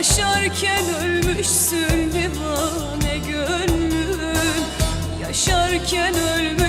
Yaşarken ölmüşsün divane gönlüm Yaşarken ölmüşsün.